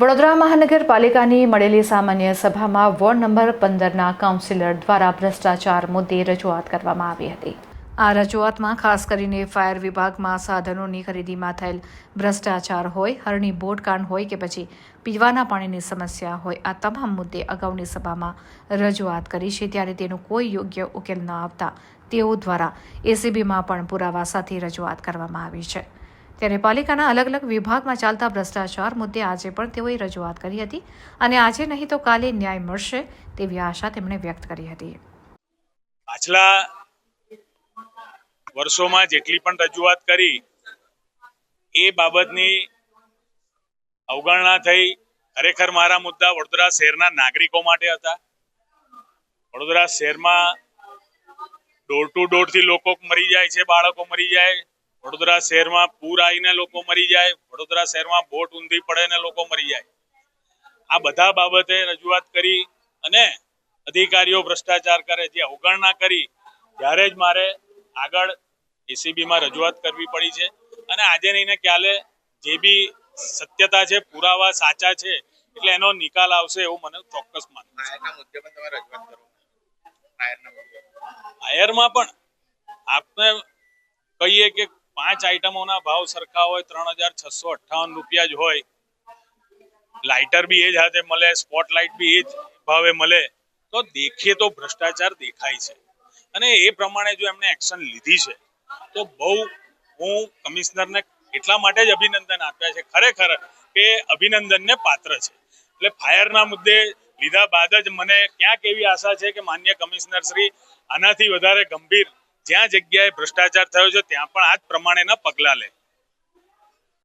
વડોદરા મહાનગરપાલિકાની મળેલી સામાન્ય સભામાં વોર્ડ નંબર પંદરના કાઉન્સિલર દ્વારા ભ્રષ્ટાચાર મુદ્દે રજૂઆત કરવામાં આવી હતી. આ રજૂઆતમાં ખાસ કરીને ફાયર વિભાગમાં સાધનોની ખરીદીમાં થયેલ ભ્રષ્ટાચાર હોય, હરણી બોટકાંડ હોય કે પછી પીવાના પાણીની સમસ્યા હોય, આ તમામ મુદ્દે અગાઉની સભામાં રજૂઆત કરી છે. ત્યારે તેનો કોઈ યોગ્ય ઉકેલ ન આવતા તેઓ દ્વારા એસીબીમાં પણ પુરાવા સાથે રજૂઆત કરવામાં આવી છે. ત્યારે પાલિકાના અલગ અલગ વિભાગમાં ચાલતા ભ્રષ્ટાચાર મુદ્દે આજે પણ તેઓએ રજૂઆત કરી હતી અને આજે નહીં તો કાલે ન્યાય મળશે તેવી આશા તેમણે વ્યક્ત કરી હતી. પાછલા વર્ષોમાં જેટલી પણ રજૂઆત કરી, એ બાબતની અવગણના થઈ. ખરેખર મારા મુદ્દા વડોદરા શહેરના નાગરિકો માટે હતા. વડોદરા શહેરમાં ડોર ટુ ડોરથી લોકો મરી જાય છે, બાળકો મરી જાય. વડોદરા શહેરમાં પૂર આવીને લોકો મરી જાય વડોદરા શહેરમાં બોટ ઊંધી પડે ને લોકો મરી જાય. આ બધા બાબતે રજૂઆત કરી અને અધિકારીઓ ભ્રષ્ટાચાર કરે જે અવગણના કરી ત્યારે જ મારે આગળ એસીબીમાં રજૂઆત કરવી પડી છે. અને આજે નહીં ને કાલે જે બી સત્યતા છે પુરાવા સાચા છે એટલે એનો નિકાલ આવશે એવું મને ચોક્કસ માનવું આયરમાં મુદ્દે તમે રજૂઆત કરો. ફાયરના મુદ્દે પણ આપને કહીએ કે પાંચ આઈટમોના ભાવ સરખા હોય, ત્રણ હજાર છસો અઠ્ઠાવન રૂપિયા જ હોય. લાઇટર બી એ જ હાથે મળે સ્પોટલાઇટ બી એ જ ભાવે મળે. તો દેખીએ તો ભ્રષ્ટાચાર દેખાય છે. અને એ પ્રમાણે જો એમણે એક્શન લીધી છે, તો બહુ હું કમિશનરને એટલા માટે જ અભિનંદન આપ્યા છે. ખરેખર કે અભિનંદનને પાત્ર છે. એટલે ફાયરના મુદ્દે લીધા બાદ જ મને ક્યાંક એવી આશા છે કે માન્ય કમિશનર શ્રી આનાથી વધારે ગંભીર જ્યાં જગ્યાએ ભ્રષ્ટાચાર થયો છે ત્યાં પણ આ જ પ્રમાણેના પગલાં લે.